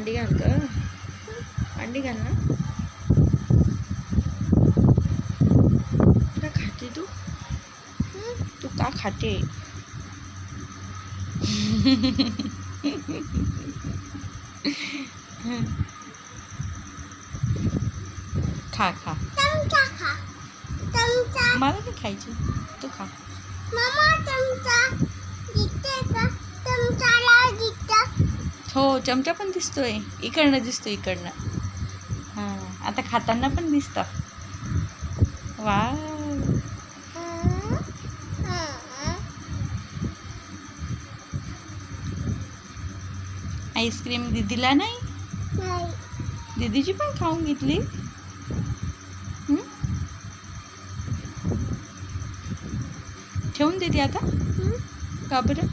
मांडी घाल ग मांडी घाल ना का खाते तू तू का खाते खा खा चमचा खा चमचा मला नाही खायची तू खा मामा हो चमचा पण दिसतोय. इकडनं दिसतो इकडनं. हां आता खाताना पण दिसतं. वा आईस्क्रीम दीदीला नाही? दीदीची पण खाऊन घेतली? ठेवून देते आता? का बरं?